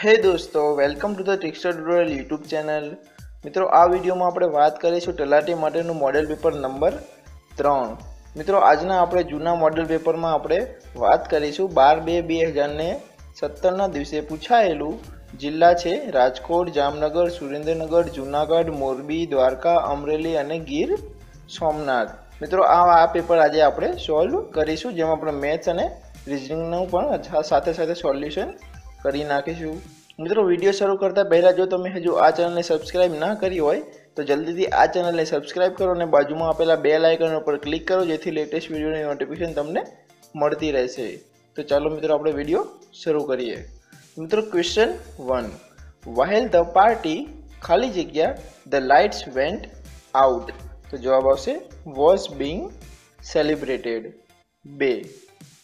હે દોસ્તો welcome to the texture tutorial YouTube channel મિત્રો, આ વિડીયોમાં આપણે વાત કરીશું તલાટી માટેનું મોડેલ પેપર નંબર ત્રણ. મિત્રો, આજના આપણે જૂના મોડેલ પેપરમાં આપણે વાત કરીશું બાર બે બે હજારને સત્તરના દિવસે પૂછાયેલું જિલ્લા છે રાજકોટ, જામનગર, સુરેન્દ્રનગર, જૂનાગઢ, મોરબી, દ્વારકા, અમરેલી અને ગીર સોમનાથ. મિત્રો, આ આ પેપર આજે આપણે સોલ્વ કરીશું, જેમાં આપણે મેથ્સ અને રિઝનિંગનું પણ સાથે સાથે સોલ્યુશન કરી નાખીશું. મિત્રો વીડિયો શરૂ કરતાં પહેલાં જો તમે હજુ આ ચેનલને સબસ્ક્રાઇબ ના કરી હોય, તો જલ્દીથી આ ચેનલને સબસ્ક્રાઇબ કરો અને બાજુમાં આપેલા બે લાઇકન ઉપર ક્લિક કરો, જેથી લેટેસ્ટ વિડીયોની નોટિફિકેશન તમને મળતી રહેશે. તો ચાલો મિત્રો, આપણે વીડિયો શરૂ કરીએ. મિત્રો ક્વેશ્ચન વન વાહેલ ધ પાર્ટી ખાલી જગ્યા ધ લાઇટ્સ વેન્ટ આઉટ તો જવાબ આવશે વોઝ બિંગ સેલિબ્રેટેડ બે.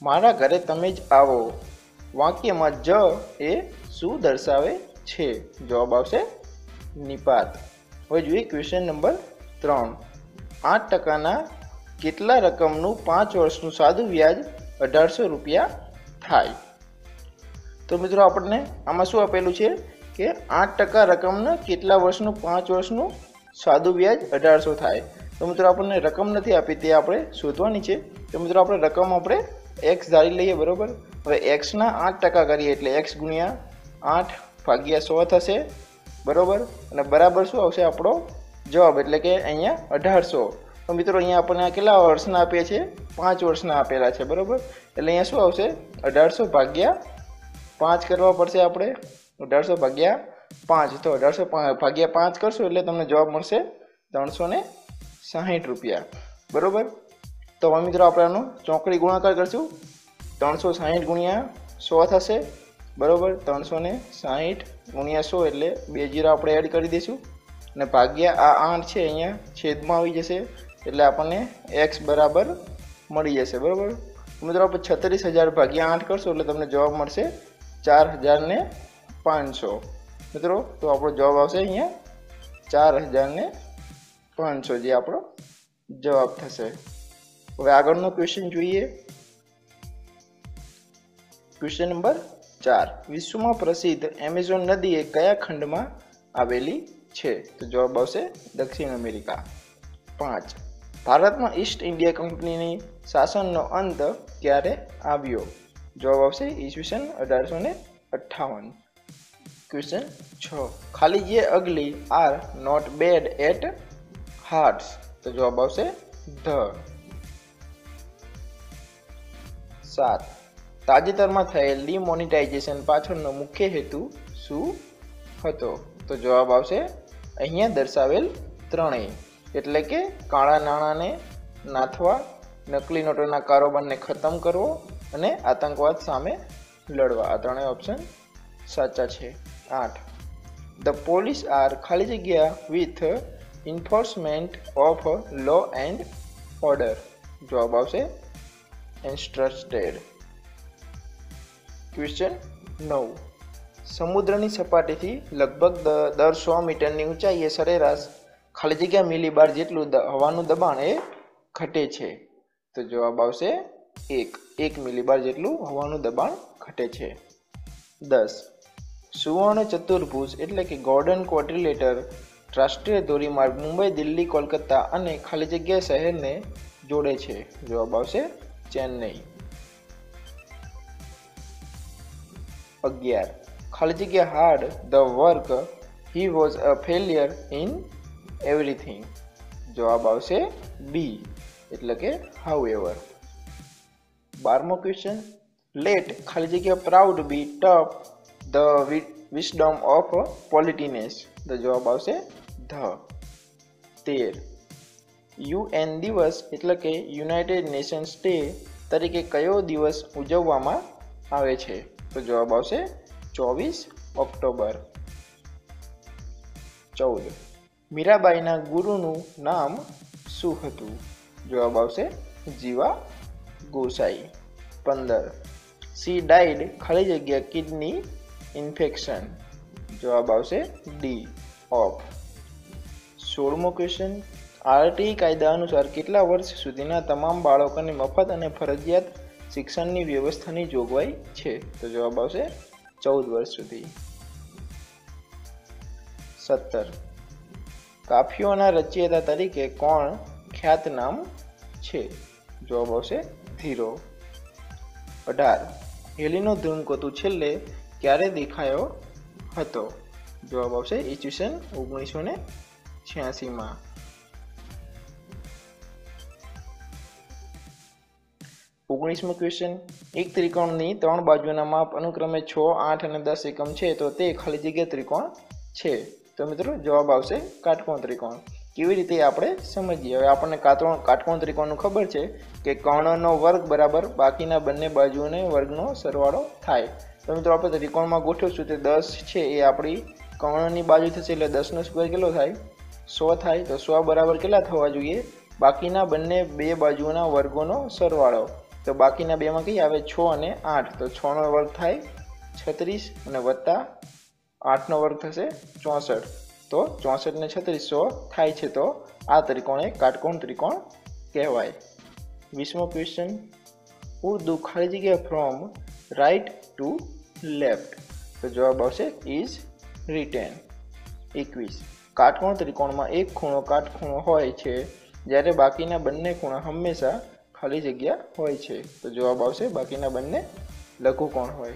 મારા ઘરે તમે જ આવો. વાક્યમાં જ એ શું દર્શાવે છે? જવાબ આવશે નિપાત. હવે જોઈએ ક્વેશ્ચન નંબર ત્રણ. આઠ ટકાના કેટલા રકમનું પાંચ વર્ષનું સાદું વ્યાજ અઢારસો રૂપિયા થાય? તો મિત્રો આપણને આમાં શું આપેલું છે? કે આઠ ટકા રકમના કેટલા વર્ષનું પાંચ વર્ષનું સાદું વ્યાજ અઢારસો થાય? તો મિત્રો આપણને રકમ નથી આપી, તે આપણે શોધવાની છે. તો મિત્રો આપણે રકમ આપણે એક્સ ધારી લઈએ બરાબર? હવે એક્સના આઠ ટકા કરીએ એટલે એક્સ ગુણ્યા આઠ ભાગ્યા સો થશે, બરાબર? અને બરાબર શું આવશે આપણો જવાબ? એટલે કે અહીંયા અઢારસો. તો મિત્રો અહીંયા આપણને કેટલા વર્ષના આપીએ છીએ? પાંચ વર્ષના આપેલા છે, બરાબર? એટલે અહીંયા શું આવશે? અઢારસો ભાગ્યા પાંચ કરવા પડશે આપણે. અઢારસો ભાગ્યા પાંચ. તો અઢારસો ભાગ્યા પાંચ કરશો એટલે તમને જવાબ મળશે ત્રણસો ને સાહીઠ રૂપિયા. બરાબર? તો હવે મિત્રો આપણે આનો ચોકડી ગુણાકાર કરશું. ત્રણસો સાહીઠ ગુણ્યા સો થશે. બરાબર? ત્રણસો ને સાહીઠ ગુણ્યા સો એટલે બે જીરો આપણે એડ કરી દઈશું. અને ભાગ્યા આ આઠ છે, અહીંયા છેદમાં આવી જશે. એટલે આપણને એક્સ બરાબર મળી જશે. બરાબર? મિત્રો આપણે છત્રીસ હજાર ભાગ્યા આઠ કરશો એટલે તમને જવાબ મળશે ચાર હજાર ને પાંચસો. મિત્રો, તો આપણો જવાબ આવશે અહીંયા ચાર હજાર ને પાંચસો, જે આપણો જવાબ થશે. હવે આગળનો ક્વેશ્ચન જોઈએ ક્વેશ્ચન નંબર ચાર વિશ્વમાં પ્રસિદ્ધ એમેઝોન નદી એ કયા ખંડમાં આવેલી છે તો જવાબ આવશે દક્ષિણ અમેરિકા પાંચ ભારતમાં ઈસ્ટ ઇન્ડિયા કંપનીની શાસનનો અંત ક્યારે આવ્યો જવાબ આવશે ઈસવીસન અઢારસો ને અઠ્ઠાવન ક્વેશ્ચન છ ખાલી જે અગલી are not bad at hearts તો જવાબ આવશે ધ સાત. તાજેતરમાં થયેલ ડિમોનિટાઇઝેશન પાછળનો મુખ્ય હેતુ શું હતો? તો જવાબ આવશે, અહીંયા દર્શાવેલ ત્રણેય. એટલે કે કાળા નાણાંને નાથવા, નકલી નોટોના કારોબારને ખતમ કરવો અને આતંકવાદ સામે લડવા. આ ત્રણેય ઓપ્શન સાચા છે. આઠ. ધ પોલીસ આર ખાલી જગ્યા with enforcement of law and order જવાબ આવશે ઇન્સ્ટ્રસ્ટેડ ક્વેશ્ચન નવ. સમુદ્રની સપાટીથી લગભગ દર સો મીટરની ઊંચાઈએ સરેરાશ ખાલી જગ્યા મિલીબાર જેટલું હવાનું દબાણ એ ઘટે છે. તો જવાબ આવશે એક. એક મિલીબાર જેટલું હવાનું દબાણ ઘટે છે. દસ. સુવર્ણ ચતુર્ભુજ એટલે કે ગોર્ડન ક્વોડ્રિલેટર રાષ્ટ્રીય ધોરીમાર્ગ મુંબઈ, દિલ્હી, કોલકાતા અને ખાલી જગ્યા શહેરને જોડે છે. જવાબ આવશે ચેન્નઈ અગિયાર ખાલી જગ્યા hard the work he was a failure in everything જવાબ આવશે બી એટલે કે હાઉ એવર બારમો ક્વેશ્ચન લેટ ખાલી જગ્યા proud be tough the wisdom of politeness the જવાબ આવશે ધ તેર યુએન દિવસ એટલે કે યુનાઇટેડ નેશન્સ ડે તરીકે કયો દિવસ ઉજવવામાં આવે છે? તો જવાબ આવશે ચોવીસ ઓક્ટોબર. ચૌદ. મીરાબાઈના ગુરુનું નામ શું હતું? જવાબ આવશે જીવા ગોસાઈ. પંદર. સી ડાઈડ ખાલી જગ્યા કિડની ઇન્ફેક્શન. જવાબ આવશે ડી ઓફ. સોળમો ક્વેશ્ચન. આરટીઈ કાયદા અનુસાર કેટલા વર્ષ સુધીના તમામ બાળકોને મફત અને ફરજિયાત શિક્ષણની વ્યવસ્થાની જોગવાઈ છે? તો જવાબ આવશે ચૌદ વર્ષ સુધી. સત્તર. કાફીઓના રચયિતા તરીકે કોણ ખ્યાતનામ છે? જવાબ આવશે ધીરો. અઢાર. હેલીનો ધૂમકેતુ છેલ્લે ક્યારે દેખાયો હતો? જવાબ આવશે ઈસવીસન ઓગણીસો ને છ્યાસીમાં. ઓગણીસમો ક્વેશ્ચન એક ત્રિકોણની ત્રણ બાજુના માપ અનુક્રમે છ, આઠ અને દસ એકમ છે, તો તે ખાલી જગ્યા ત્રિકોણ છે. તો મિત્રો, જવાબ આવશે કાટકોણ ત્રિકોણ. કેવી રીતે આપણે સમજીએ? હવે આપણને કાતકોણ કાટકોણ ત્રિકોણનું ખબર છે કે કર્ણનો વર્ગ બરાબર બાકીના બંને બાજુને વર્ગનો સરવાળો થાય. તો મિત્રો, આપણે ત્રિકોણમાં ગોઠવશું તે દસ છે, એ આપણી કર્ણની બાજુ થશે એટલે દસનો સ્ક્વેર કેટલો થાય? સો થાય. તો સો બરાબર કેટલા થવા જોઈએ? બાકીના બંને બે બાજુના વર્ગોનો સરવાળો. તો બાકીના બેમાં કઈ આવે? છ અને આઠ. તો છનો વર્ગ થાય છત્રીસ અને વત્તા આઠનો વર્ગ થશે ચોસઠ. તો ચોસઠ ને છત્રીસો થાય છે તો આ ત્રિકોણ એ કાટકોણ ત્રિકોણ કહેવાય. વીસમો ક્વેશ્ચન ઉર્દુ ખાલી જગ્યા ફ્રોમ રાઈટ ટુ લેફ્ટ તો જવાબ આવશે ઇઝ રિટેન એકવીસ. કાટકોણ ત્રિકોણમાં એક ખૂણો કાટખૂણો હોય છે. જ્યારે બાકીના બંને ખૂણા હંમેશા ખાલી જગ્યા હોય છે. તો જવાબ આવશે બાકીના બંને લઘુકોણ હોય?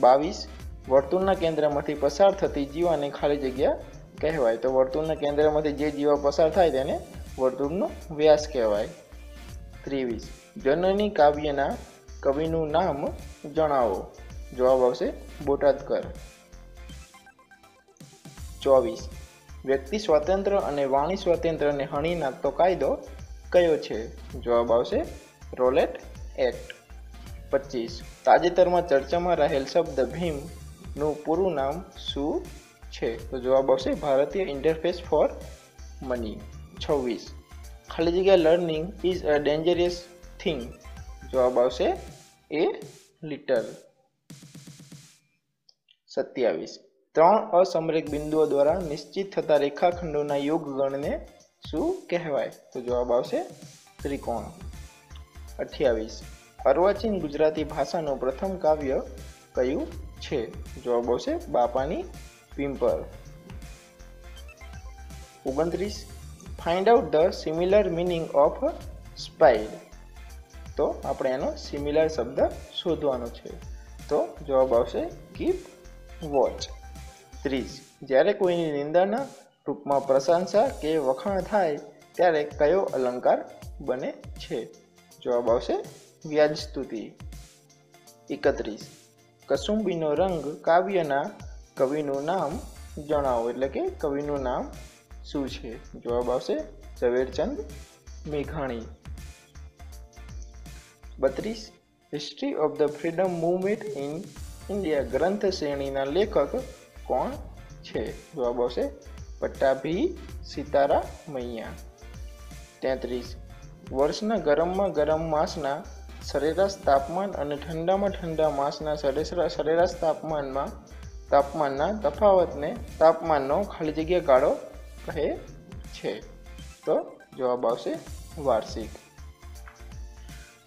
બાવીસ. વર્તુળના કેન્દ્રમાંથી પસાર થતી જીવાને ખાલી જગ્યા કહેવાય. તો વર્તુળના કેન્દ્રમાંથી જે જીવા પસાર થાય તેને વર્તુળનો વ્યાસ કહેવાય. ત્રેવીસ. જનની કાવ્યના કવિનું નામ જણાવો. જવાબ આવશે બોટાદકર. ચોવીસ. વ્યક્તિ સ્વતંત્ર અને વાણી સ્વાતંત્ર્યને હણી નાખતો કાયદો કયો છે? જવાબ આવશે રોલેટ એક્ટ. પચીસ. તાજેતરમાં ચર્ચામાં રહેલ શબ્દ ભીમનું પૂરું નામ શું છે? તો જવાબ આવશે ભારતીય ઇન્ટરફેસ ફોર મની છવ્વીસ. ખાલી જગ્યા learning is a dangerous thing જવાબ આવશે એ લિટલ સત્યાવીસ. ત્રણ અસમરેખ બિંદુઓ દ્વારા નિશ્ચિત થતા રેખાખંડોના યોગગણને શું કહેવાય? તો જવાબ આવશે ત્રિકોણ. અઠ્યાવીસ. અર્વાચીન ગુજરાતી ભાષાનું પ્રથમ કાવ્ય કયું છે? જવાબ આવશે બાપાની પિમ્પર ઓગણત્રીસ. Find out the similar meaning of spied તો આપણે એનો સિમિલર શબ્દ શોધવાનો છે. તો જવાબ આવશે કીપ વોચ ત્રીસ જ્યારે કોઈની નિંદાના રૂપમાં પ્રશંસા કે વખાણ થાય, ત્યારે કયો અલંકાર બને છે? જવાબ આવશે વ્યાજ સ્તુતિ એકત્રીસ. કસુંબીનો રંગ કાવ્યના કવિનું નામ જણાવો, એટલે કે કવિનું નામ શું છે? જવાબ આવશે ઝવેરચંદ મેઘાણી. બત્રીસ. History of the freedom movement in India ગ્રંથ શ્રેણીના લેખક કોણ છે? જવાબ આવશે પટ્ટાભી સીતારા મૈયા. તેત્રીસ. વર્ષના ગરમમાં ગરમ માસના સરેરાશ તાપમાન અને ઠંડામાં ઠંડા માસના સરેરાશ તાપમાનમાં તાપમાનના તફાવતને તાપમાનનો ખાલી જગ્યા ગાળો કહે છે. તો જવાબ આવશે વાર્ષિક.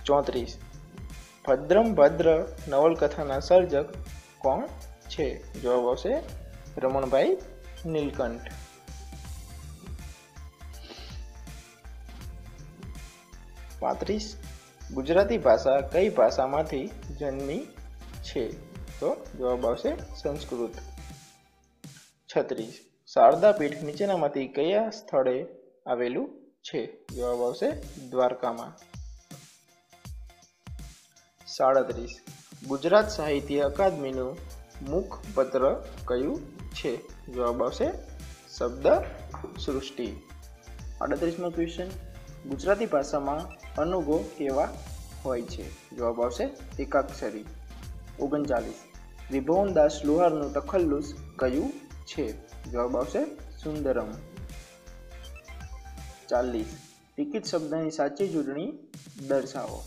ચોત્રીસ. ભદ્રમ ભદ્ર નવલકથાના સર્જક કોણ છે, જવાબ આવશે રમણભાઈ નીલકંઠ. પાંત્રીસ, ગુજરાતી ભાષા કઈ ભાષામાંથી જન્મી છે? તો જવાબ આવશે સંસ્કૃત. છત્રીસ, શારદા પીઠ નીચેનામાંથી કયા સ્થળે આવેલું છે? જવાબ આવશે દ્વારકામાં. સાડત્રીસ, ગુજરાત સાહિત્ય અકાદમીનું મુખપત્ર કયું છે? જવાબ આવશે શબ્દ સૃષ્ટિ. અડત્રીસમો ક્વેશ્ચન ગુજરાતી ભાષામાં અનુગો કેવા હોય છે? જવાબ આવશે એકાક્ષરી. ઓગણચાલીસ. વિભવનદાસ લુહારનું તખલ્લુસ કયું છે? જવાબ આવશે સુંદરમ. ચાલીસ. ટિકિટ શબ્દની સાચી જોડણી દર્શાવો.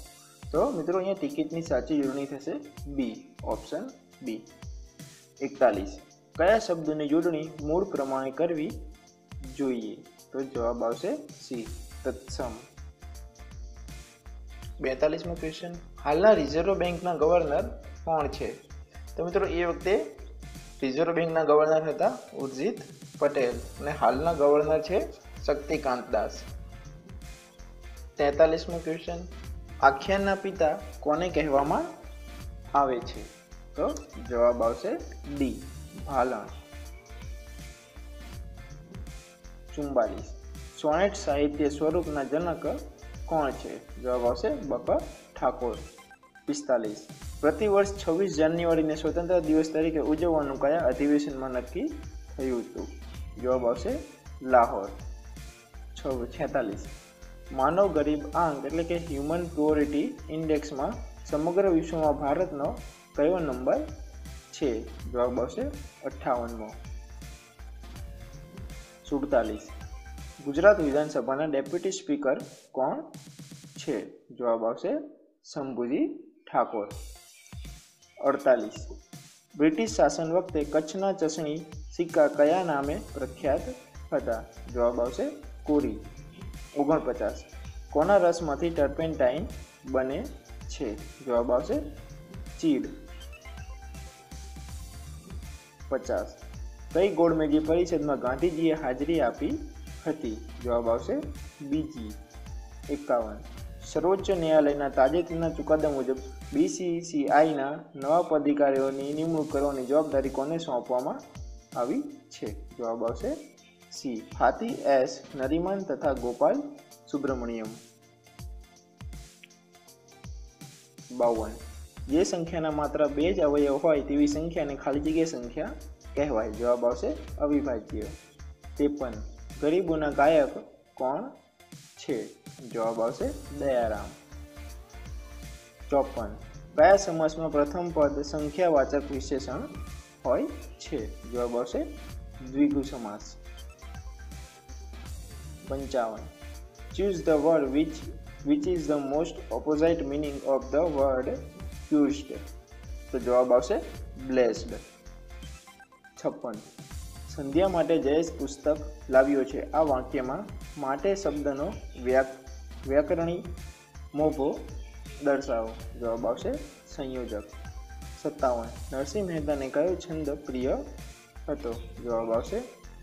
તો મિત્રો, અહીંયા ટિકિટની સાચી જોડણી થશે બી. Option B. એકતાલીસ. કયા શબ્દોની જોડણી મૂળ પ્રમાણે કરવી જોઈએ? તો જવાબ આવશે સી તત્સમ. બેતાલીસમો ક્વેશ્ચન હાલના રિઝર્વ બેંકના ગવર્નર કોણ છે? તો મિત્રો, એ વખતે રિઝર્વ બેંકના ગવર્નર હતા ઉર્જિત પટેલ અને હાલના ગવર્નર છે શક્તિકાંત દાસ. તેતાલીસમો ક્વેશ્ચન આખ્યાનના પિતા કોને કહેવામાં આવે છે? તો જવાબ આવશે ડી. ભાલણ. ચુમ્બાલીસ સોનેટ સાહિત્ય સ્વરૂપના જનક કોણ છે? જવાબ આવશે બક ઠાકોર. પિસ્તાલીસ. પ્રતિવર્ષ છવ્વીસ જાન્યુઆરીને સ્વતંત્ર દિવસ તરીકે ઉજવવાનું કયા અધિવેશનમાં નક્કી થયું હતું? જવાબ આવશે લાહોર. છેતાલીસ. માનવ ગરીબ આંક એટલે કે હ્યુમન પ્યોરિટી ઇન્ડેક્સમાં સમગ્ર વિશ્વમાં ભારતનો કયો નંબર છે? જવાબ આવશે અઠ્ઠાવનમો. સુડતાલીસ. ગુજરાત વિધાનસભાના ડેપ્યુટી સ્પીકર કોણ છે? જવાબ આવશે શંભુજી ઠાકોર. અડતાલીસ. બ્રિટિશ શાસન વખતે કચ્છના ચસણી સિક્કા કયા નામે પ્રખ્યાત હતા? જવાબ આવશે કોરી ઓગણપચાસ. કોના રસમાંથી ટર્પેન્ટાઇન બને છે? જવાબ આવશે ચીડ. પચાસ. કઈ ગોળમેજી પરિષદમાં ગાંધીજીએ હાજરી આપી હતી? જવાબ આવશે બીજી. એકાવન. સર્વોચ્ચ ન્યાયાલયના તાજેતરના ચુકાદા મુજબ બીસીસીઆઈના નવા પદાધિકારીઓની નિમણૂક કરવાની જવાબદારી કોને સોંપવામાં આવી છે? જવાબ આવશે સી. ફાતી એસ. નરીમન તથા ગોપાલ સુબ્રમણ્યમ. બાવન. જે સંખ્યાના માત્ર બે જ અવયવ હોય તેવી સંખ્યાને ખાલી જગ્યા સંખ્યા કહેવાય. જવાબ આવશે અવિભાજ્ય. ત્રેપન. ગરીબોના ગાયક કોણ છે? જવાબ આવશે દયારામ. ચોપન. કયા સમાસમાં પ્રથમ પદ સંખ્યાવાચક વિશેષણ હોય છે. જવાબ આવશે દ્વિગુ સમાસ. પંચાવન. Choose the word which which is the most opposite meaning of the word used તો જવાબ આવશે બ્લેસ્ડ છપ્પન. સંધ્યા માટે જયેશ પુસ્તક લાવ્યો છે. આ વાક્યમાં માટે શબ્દનો વ્યાકરણી મોભો દર્શાવો. જવાબ આવશે સંયોજક. સત્તાવન. નરસિંહ મહેતાને કયો છંદ પ્રિય હતો? જવાબ આવશે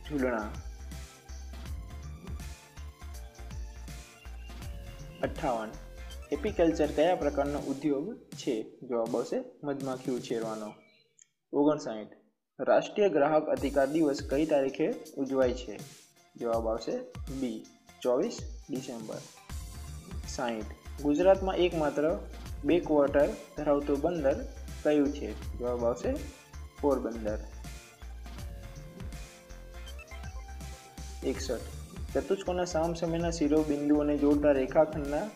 ઝૂલણા. અઠ્ઠાવન. એપીકલ્ચર કયા પ્રકારનો ઉદ્યોગ છે? જવાબ આવશે મધમાખી ઉછેરવાનો. ઓગણસાઠ. રાષ્ટ્રીય ગ્રાહક અધિકાર દિવસ કઈ તારીખે ઉજવાય છે? જવાબ આવશે બી ચોવીસ ડિસેમ્બર. સાહીઠ. ગુજરાતમાં એકમાત્ર બે ક્વાર્ટર ધરાવતું બંદર કયું છે? જવાબ આવશે પોરબંદર. એકસઠ. ચતુષ્કોણના સામ સમયના શિરોબિંદુઓને જોડતા રેખાખંડના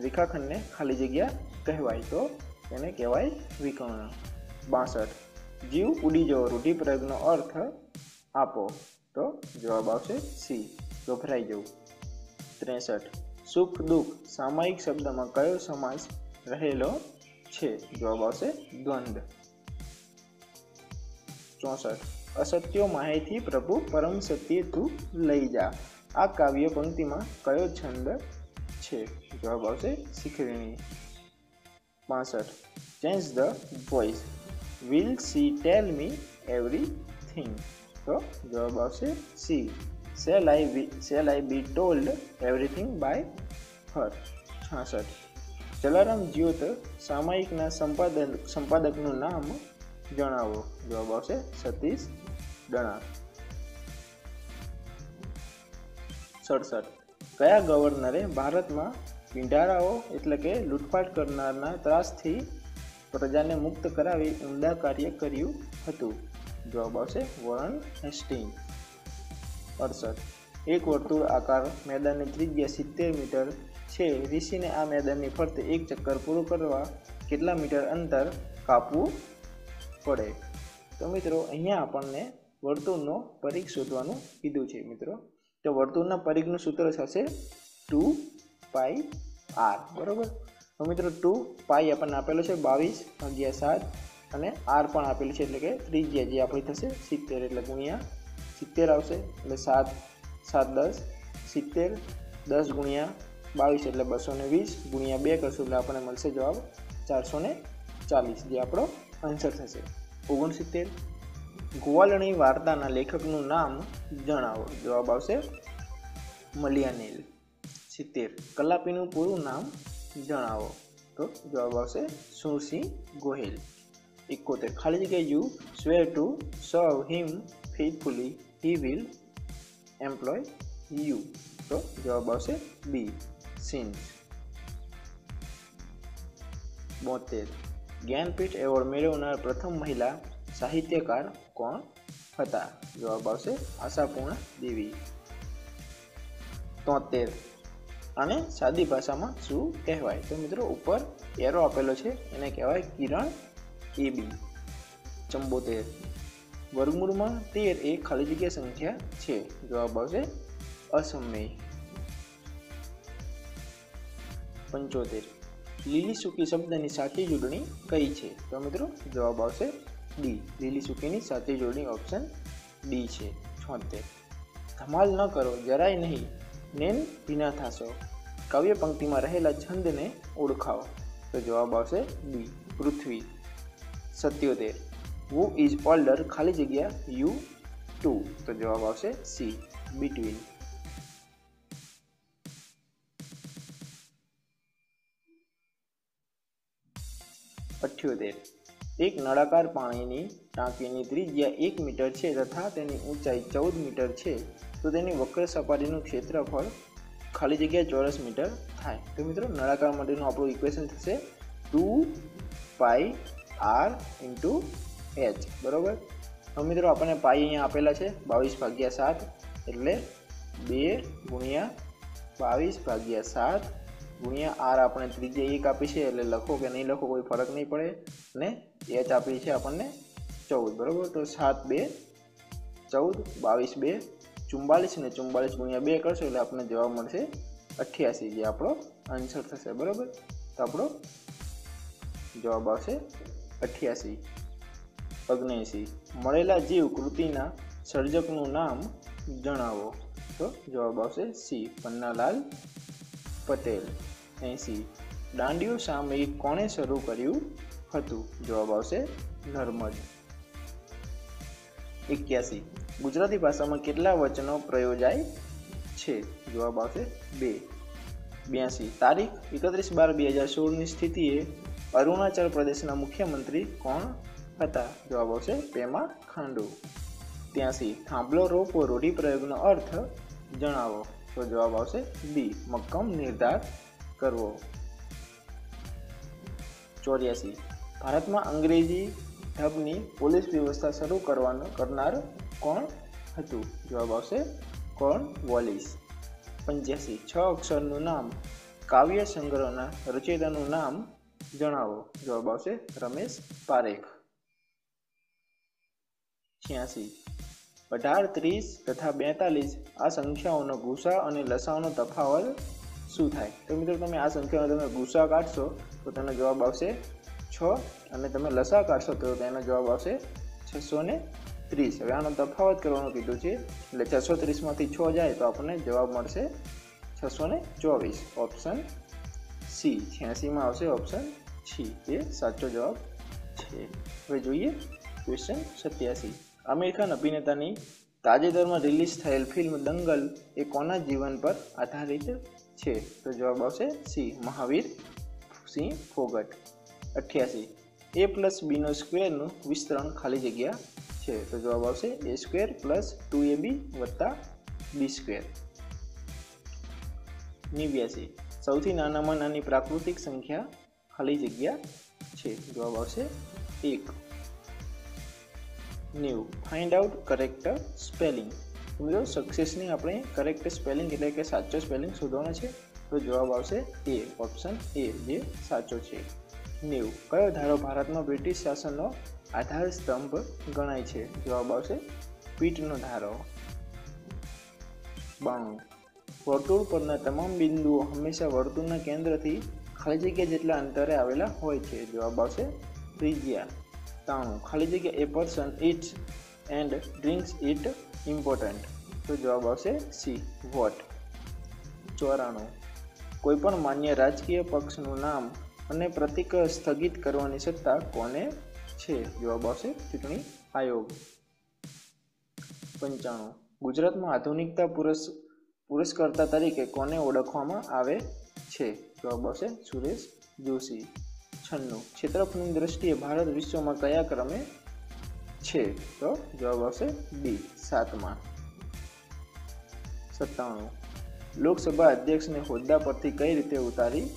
રેખાખંડને ખાલી જગ્યા કહેવાય તો એને કહેવાય વિકર્ણ. બાસઠ. જીવ ઉડી જવો, રૂઢિપ્રયોગનો અર્થ આપો. તો જવાબ આવશે સી. ગભરાઈ જવું. ત્રેસઠ. સુખ દુઃખ સામાયિક શબ્દમાં કયો સમાસ રહેલો છે? જવાબ આવશે દ્વંદ. ચોસઠ. અસત્યો માહિતી પ્રભુ પરમ સત્ય તું લઈ જા. આ કાવ્ય પંક્તિમાં કયો છંદ છે. જવાબ આવશે શીખરણી પાસઠ. Change the voice will see tell me everything તો જવાબ આવશે C. Shall I shall I be told everything by her છાસઠ. જલારામ જ્યોત સામાયિકના સંપાદક સંપાદકનું નામ જણાવો. જવાબ આવશે સતીશ ડણા સડસઠ. કયા ગવર્નરે ભારતમાં પિંડારાઓ એટલે કે લૂંટફાટ કરનારના ત્રાસથી પ્રજાને મુક્ત કરાવી ઉમદા કાર્ય કર્યું હતું? જવાબ આવશે વોરન હેસ્ટિંગ. અડસઠ. એક વર્તુળ આકાર મેદાનની ત્રિજ્યા સિત્તેર મીટર છે. ઋષિને આ મેદાનની ફરતે એક ચક્કર પૂરું કરવા કેટલા મીટર અંતર કાપવું પડે? તો મિત્રો, અહીંયા આપણને વર્તુળનો પરીખ શોધવાનું કીધું છે. મિત્રો તો વર્તુળના પરિઘનું સૂત્ર થશે ટુ પાઈ આર, બરાબર? તો મિત્રો ટુ પાઈ આપણને આપેલો છે બાવીસ, ભાગ્યા સાત, અને આર પણ આપેલું છે એટલે કે ત્રિજ્યા, જે આપણી થશે સિત્તેર, એટલે ગુણ્યા સિત્તેર આવશે, એટલે સાત સાત દસ, સિત્તેર, દસ ગુણ્યા બાવીસ, એટલે બસો ને વીસ, ગુણ્યા બે કરશું એટલે આપણને મળશે જવાબ ચારસો ચાલીસ, જે આપણો આન્સર થશે. ઓગણસિત્તેર ગોવાલણી વાર્તાના લેખકનું નામ જણાવો. જવાબ આવશે મલિયાનીલ. સિત્તેર. કલાપીનું પૂરું નામ જણાવો. તો જવાબ આવશે સુરસિંહ ગોહિલ. એકોતેર. ખાલી જગ્યા you swear to serve him faithfully he will employ you. તો જવાબ આવશે બી. સિન્સ બોતેર. જ્ઞાનપીઠ એવોર્ડ મેળવનાર પ્રથમ મહિલા સાહિત્યકાર કોણ હતા? જવાબ આવશે આશાપૂર્ણા દેવી. તોતેર. અને સાદી ભાષામાં શું કહેવાય? તો મિત્રો ઉપર એરો આપેલો છે, એને કહેવાય કિરણ એ બી ચંબોતેર. વર્ગમૂળમાં તેર એ ખાલી જગ્યા સંખ્યા છે. જવાબ આવશે અસમય. પંચોતેર. લીલી સૂકી શબ્દની સાચી જોડણી કઈ છે? તો મિત્રો જવાબ આવશે ડી લીલી સૂકીની સાથે જોડણી ઓપ્શન ડી છે. છોતેર. ધમાલ ન કરો, જરાય નહીં. નેન ભીના થશો. કાવ્ય પંક્તિમાં રહેલા છંદને ઓળખાવો. તો જવાબ આવશે બી પૃથ્વી. સત્યોતેર. વુ ઇઝ ઓલ્ડર ખાલી જગ્યા યુ ટુ તો જવાબ આવશે સી બિટવીન અઠ્યોતેર. એક નળાકાર પાણીની ટાંકીની ત્રિજ્યા એક મીટર છે તથા તેની ઊંચાઈ ચૌદ મીટર છે. તો તેની વક્ર સપાટીનું ક્ષેત્રફળ ખાલી જગ્યા ચોરસ મીટર થાય. તો મિત્રો, નળાકાર માટેનું આપણું ઇક્વેશન થશે two pi r into h. બરાબર? હવે મિત્રો, આપણને પાઈ અહીંયા આપેલા છે, બાવીસ ભાગ્યા સાત એટલે બે ગુણ્યા બાવીસ ભાગ્યા સાત ગુણ્યા આર આપણે ત્રીજે એક આપી છે એટલે લખો કે નહીં લખો કોઈ ફરક નહીં પડે. ને એચ આપી છે આપણને ચૌદ, બરાબર? તો સાત, બે, ચૌદ, બાવીસ, બે ચુમ્બાલીસ ને ચુમ્બાલીસ ગુણ્યા બે કરશો એટલે આપણને જવાબ મળશે અઠ્યાસી, જે આપણો આન્સર થશે, બરાબર? તો આપણો જવાબ આવશે અઠ્યાસી અગ્નેસી મળેલા જીવ કૃતિના સર્જકનું નામ જણાવો. તો જવાબ આવશે સી, પન્નાલાલ પટેલ. એંસી. દાંડિયું સામયિક કોણે શરૂ કર્યું હતું? જવાબ આવશે નર્મદ. એક્યાસી. ગુજરાતી ભાષામાં કેટલા વચનો પ્રયોજાય છે? જવાબ આવશે બે. બ્યાસી. તારીખ એકત્રીસ બાર બે હજાર સોળની સ્થિતિએ અરુણાચલ પ્રદેશના મુખ્યમંત્રી કોણ હતા? જવાબ આવશે પેમા ખાંડુ. ત્યાંસી. થાંભલો રોપો રૂઢિપ્રયોગનો અર્થ જણાવો. તો જવાબ આવશે બી. મક્કમ નિર્ધાર કરવો. ચોર્યાસી. ભારતમાં અંગ્રેજી ઢબની પોલીસ વ્યવસ્થા શરૂ કરવાનું કરનાર કોણ હતું? જવાબ આવશે કોણ વોલિસ. પંચ્યાસી. છ અક્ષરનું નામ. કાવ્ય સંગ્રહના રચયિતાનું નામ જણાવો. જવાબ આવશે રમેશ પારેખ. છ્યાસી. અઢાર, ત્રીસ તથા બેતાલીસ આ સંખ્યાઓનો ગુસા અને લસાઓનો તફાવત શું થાય? તો મિત્રો તમે આ સંખ્યાનો તમે ગુસા કાઢશો, તો તેનો જવાબ આવશે છ. અને તમે લસા કાઢશો, તો તેનો જવાબ આવશે છસો ને ત્રીસ. હવે આનો તફાવત કરવાનું કીધું છે, એટલે છસો ત્રીસમાંથી છ જાય તો આપણને જવાબ મળશે છસો ને ચોવીસ. Option C. છ્યાસીમાં આવશે ઓપ્શન સી. એ સાચો જવાબ છે. હવે જોઈએ ક્વેશ્ચન સત્યાસી. આમિર ખાન અભિનેતાની તાજેતરમાં રિલીઝ થયેલ ફિલ્મ દંગલ એ કોના જીવન પર આધારિત છે. તો જવાબ આવશે સી, મહાવીર સિંહ ફોગટ. અઠ્યાસી. એ પ્લસ બીનો સ્ક્વેરનું વિસ્તરણ ખાલી જગ્યા છે. તો જવાબ આવશે a square plus two a b વત્તા બી સ્ક્વેર. નેવ્યાસી. સૌથી નાનામાં નાની પ્રાકૃતિક સંખ્યા ખાલી જગ્યા છે. જવાબ આવશે એક. નેવું. ફાઇન્ડ આઉટ કરેક્ટ સ્પેલિંગ મિત્રો સક્સેસની આપણે કરેક્ટ સ્પેલિંગ એટલે કે સાચો સ્પેલિંગ શોધવાનો છે. તો જવાબ આવશે એ ઓપ્શન એ જે સાચો છે. નેવું. કયો ધારો ભારતમાં બ્રિટિશ શાસનનો આધાર સ્તંભ ગણાય છે? જવાબ આવશે પીટનો ધારો. બાણું. વર્તુળ પરના તમામ બિંદુઓ હંમેશા વર્તુળના કેન્દ્રથી ખાલી જગ્યા જેટલા અંતરે આવેલા હોય છે. જવાબ આવશે ત્રિજ્યા. ત્રાણું ખાલી જગ્યા a person eats and drinks it important તો જવાબ આવશે સી વોટ ચોરાણું. કોઈપણ માન્ય રાજકીય પક્ષનું નામ અને પ્રતિક સ્થગિત કરવાની સત્તા કોને છે? જવાબ આવશે ચૂંટણી આયોગ. પંચાણું. ગુજરાતમાં આધુનિકતા પુરસ, પુરસ્કર્તા તરીકે કોને ઓળખવામાં આવે છે? જવાબ આવશે સુરેશ જોશી. છન્નું. ક્ષેત્રફળની દ્રષ્ટિએ ભારત વિશ્વમાં કયા ક્રમે છે તો જવાબ આવશે ડી સાતમા. સત્તાણું. લોકસભા અધ્યક્ષને હોદ્દા પરથી કઈ રીતે ઉતારી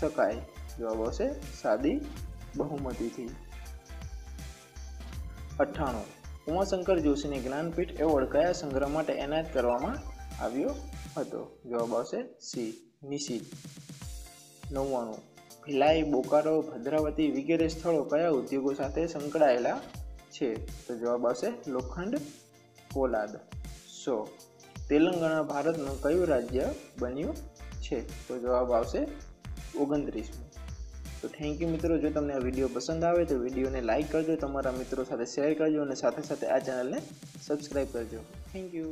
શકાય? જવાબ આવશે સાદી બહુમતીથી. અઠ્ઠાણું. ઉમાશંકર જોશીને જ્ઞાનપીઠ એવોર્ડ કયા સંગ્રહ માટે એનાયત કરવામાં આવ્યો હતો? જવાબ આવશે સી નિશી નવ્વાણું. ભિલાઈ, બોકારો, ભદ્રાવતી વગેરે સ્થળો કયા ઉદ્યોગો સાથે સંકળાયેલા છે? તો જવાબ આવશે લોખંડ પોલાદ. સો, તેલંગાણા ભારતનું કયું રાજ્ય બન્યું છે? તો જવાબ આવશે ઓગણત્રીસમું. તો થેન્ક યુ મિત્રો, જો તમને આ વીડિયો પસંદ આવે તો વિડીયોને લાઇક કરજો, તમારા મિત્રો સાથે શેર કરજો અને સાથે સાથે આ ચેનલને સબસ્ક્રાઈબ કરજો. Thank you